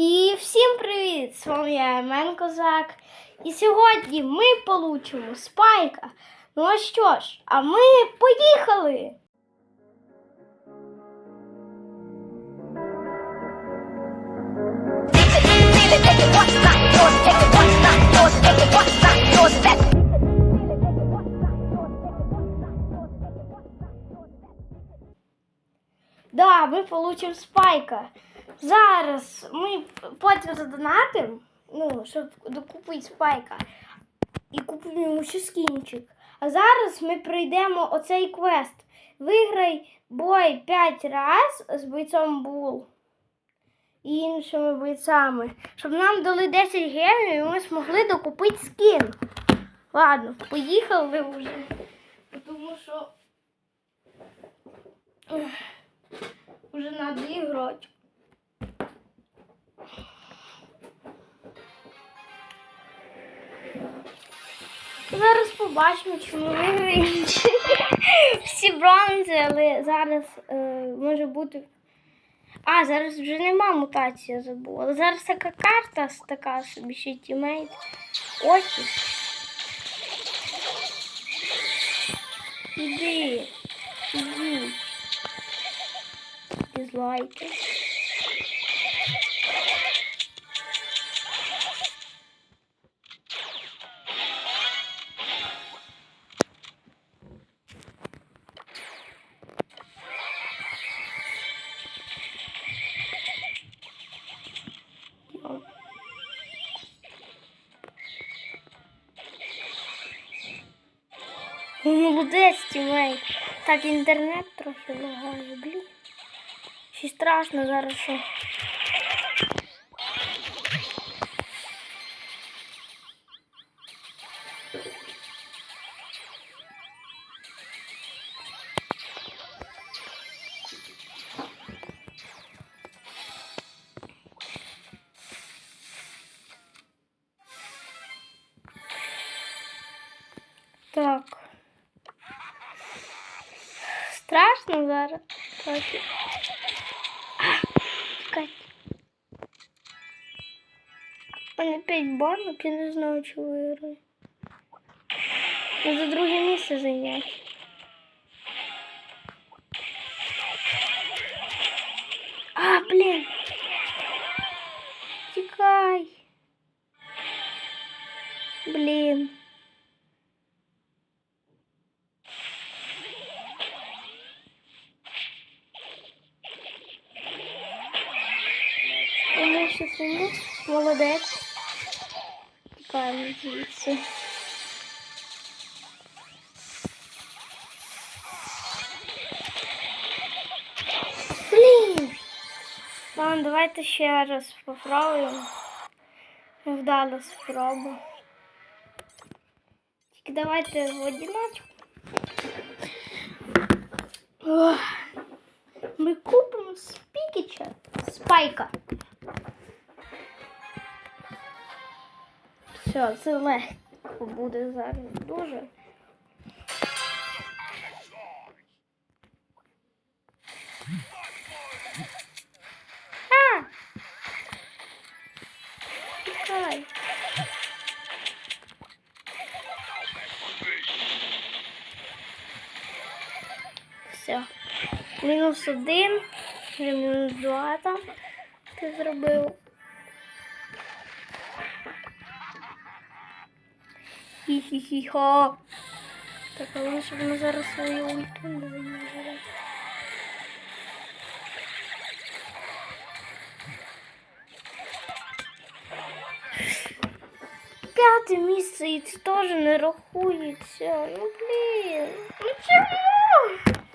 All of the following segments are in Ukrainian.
І всім привіт! З вами я Емен Козак. І сьогодні ми получимо спайка. Ну а що ж, а ми поїхали! Да, ми получимо спайка. Зараз ми потім задонатимо, ну, щоб докупити спайка. І купимо йому ще скінчик. А зараз ми пройдемо оцей квест. Виграй бой 5 раз з бойцом Бул і іншими бойцями, щоб нам дали 10 гемів і ми змогли докупити скін. Ладно, поїхали вже. Тому що вже треба іграти. Зараз побачимо, чи ми. Всі бронзи, але зараз е, може бути. А, зараз вже нема мутації, я забула. Зараз така карта така собі ще тімейт. Отіс. Іди. Іди. Дизлайки. Молодець, тімейт. Так, інтернет трохи лагає, блін. Ще страшно зараз. Що... Так. Страшно зараз. трохи. Чекай. У мене 5 банок, я не знаю, чи виграю. Ну, за друге місце зайняти. Ладно, давайте ще раз попробуємо. Невдала спроба. Тільки давайте в одиночку. Ми купимо спікіча. Спайка. Все, це легко буде зараз дуже. Мінус один, вже мінус два там ти зробив. Хі-хі-хі-ха. Так, але щоб ми зараз свою ульту не виїжджали. П'яте місце і це теж не рахується. Ну блін. Ну чому?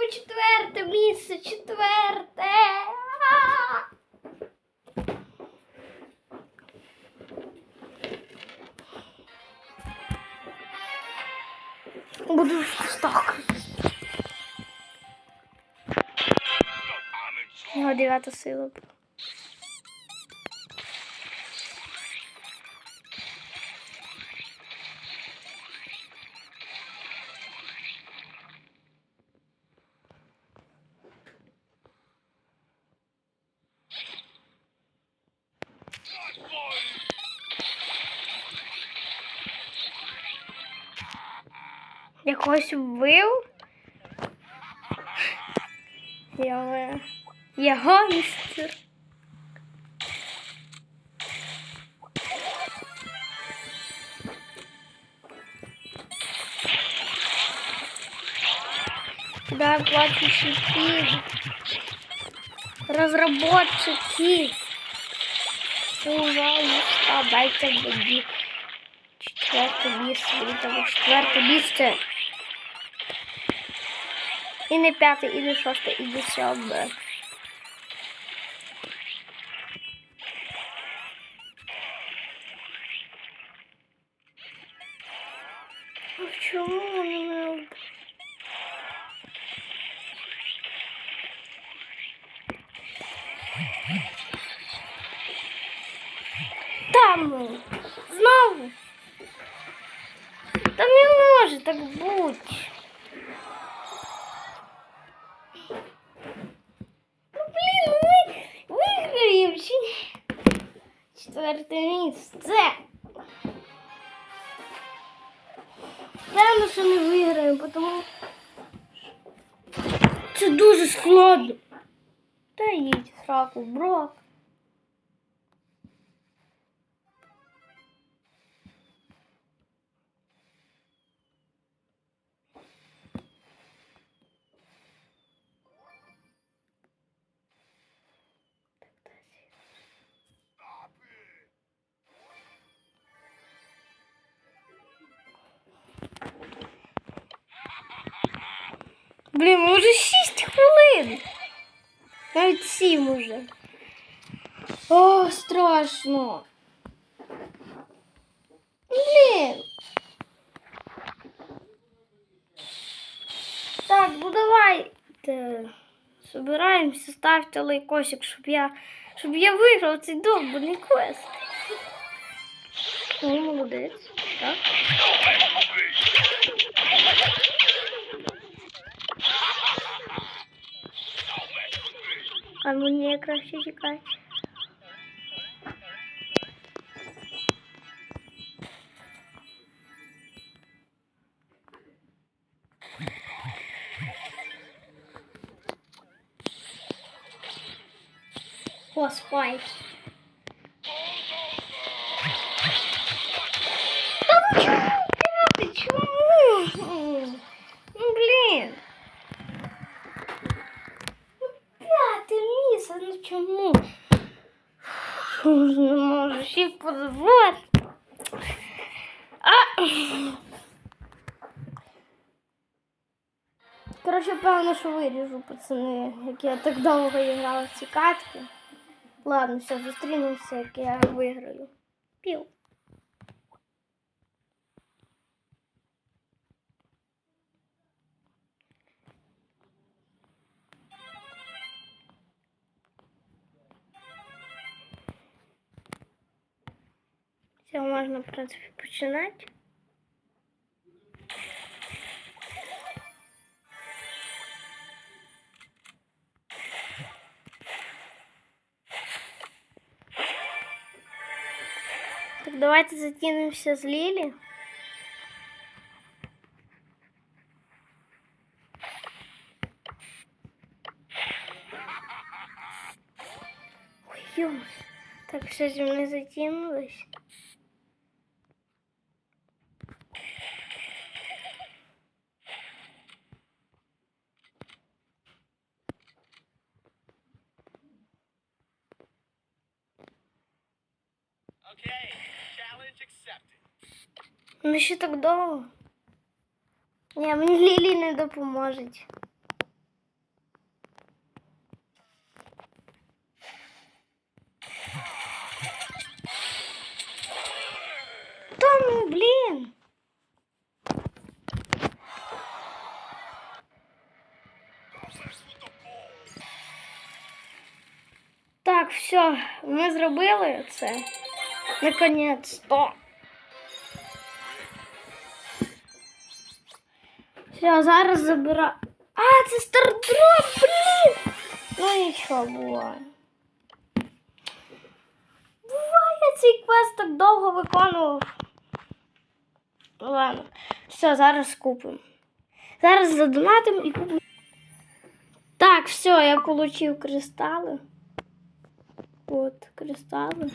Мені четверте місце, четверте. Буду в. Його дев'ята сила. Якогось вбив? Я... Я гангстер. Да, платящие разработчики. Пожалуйста, дайте мені четверте місце, мені треба четверте місце. І не п'яте, і не шосте, і не сьоме. А чому вони не об- Там ну, знову. Та не може так бути. Певно, що не виграємо, тому це дуже складно. Та їдь сраку, брок. Блін, ми вже 6 хвилин. Навіть 7 уже. О, страшно. Блін. Так, ну давайте. Собираємося, ставте лайкосик, щоб я, щоб я виграв цей довбаний квест. О, молодець. Так. А мені краще чекати. О, спайк. Коротше, певно, що виріжу, пацани, як я так довго грала в ці катки. Ладно, все, зустрінемося, як я виграю. Пів. Все, можна, в принципі, починати. давайте затянемся з Лілі. Ой, ё Так, все зі мною затягнулось. Okay, challenge accepted. Ну ще так довго. Ні, мені Лілі не допоможуть. Та ну, блін. Так, все, ми зробили це. Наконець-то. Все, зараз забираю. А, це стардроп, блін! Ну нічого буває. Буває, цей квест так довго виконував. Ладно, все, зараз купимо. Зараз задонатим і куплю. Так, все, я получив кристали. От, кристали.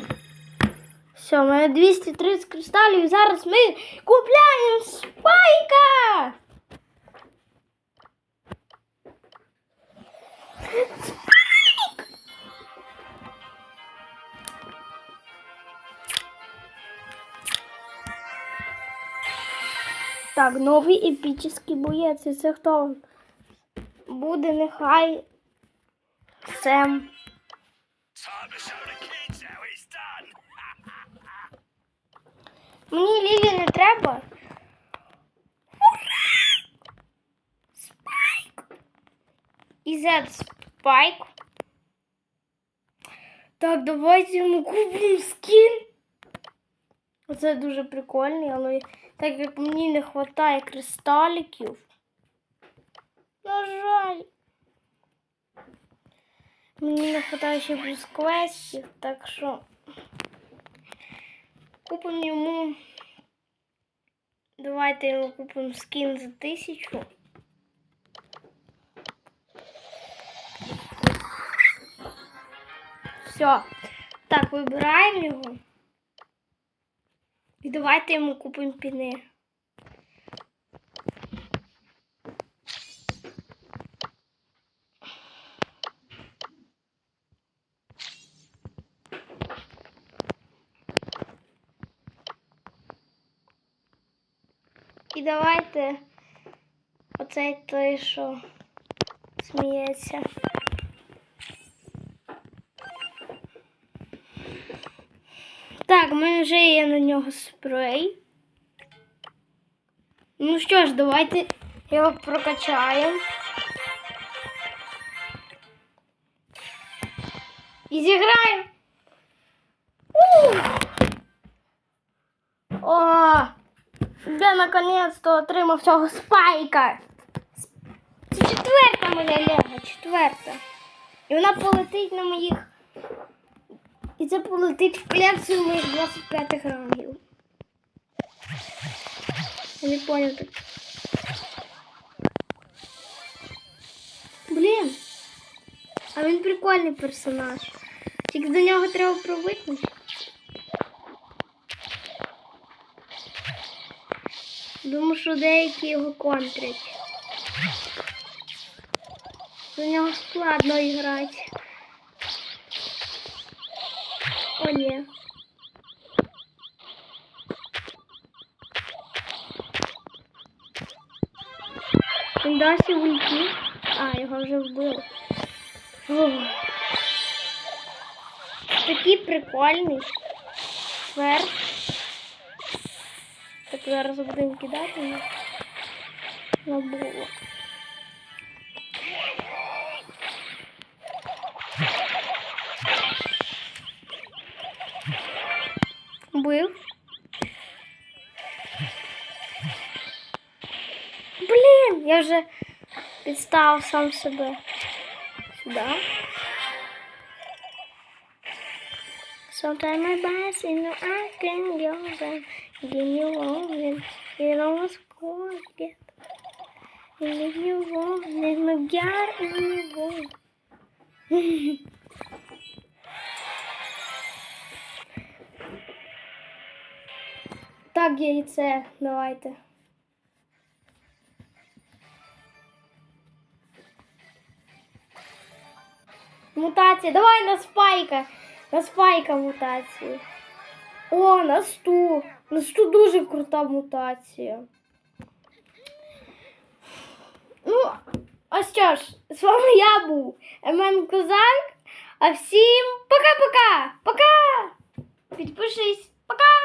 Все, у мене 230 кристалів. Зараз ми купляємо спайка. Так, новий епічний боєць. І це хто? Буде нехай Сем. Мені Лілі не треба. Ура! Спайк! І Зет спайк. Так, давайте йому купимо скін. Оце дуже прикольний, але так як мені не вистачає кристаліків. На жаль. Мені не вистачає ще плюс квестів, так що купимо йому. Давайте йому купимо скін за тисячу. Все. Так, вибираємо його. І давайте йому купимо піни. І давайте оцей той, що сміється. Так, в мене вже є на нього спрей. Ну що ж, давайте його прокачаємо. І зіграємо. О! Я наконец-то отримав цього спайка. Це четверта моя лего, четверта. І вона полетить на моїх. І це полетить в колекцію моїх 25 рангів. Я не понял так. Блін. А він прикольний персонаж. Тільки до нього треба привикнути. Думаю, що деякі його контрять. За нього складно грати. Ні. Він ульті. А, його вже вбили. Такий прикольний. Ферзь. Так зараз будемо кидати на, на було. Вже підставив сам себе сюди. Sometimes my boss you know I can go back give you all warning you what's going get and if you want it my God and you want Так, яйце, давайте. Мутація, давай на спайка. На спайка мутацію. О, на сту. На сту дуже крута мутація. Ну, а що ж, з вами я був Емен Козак. А всім пока-пока! Пока! Підпишись, пока!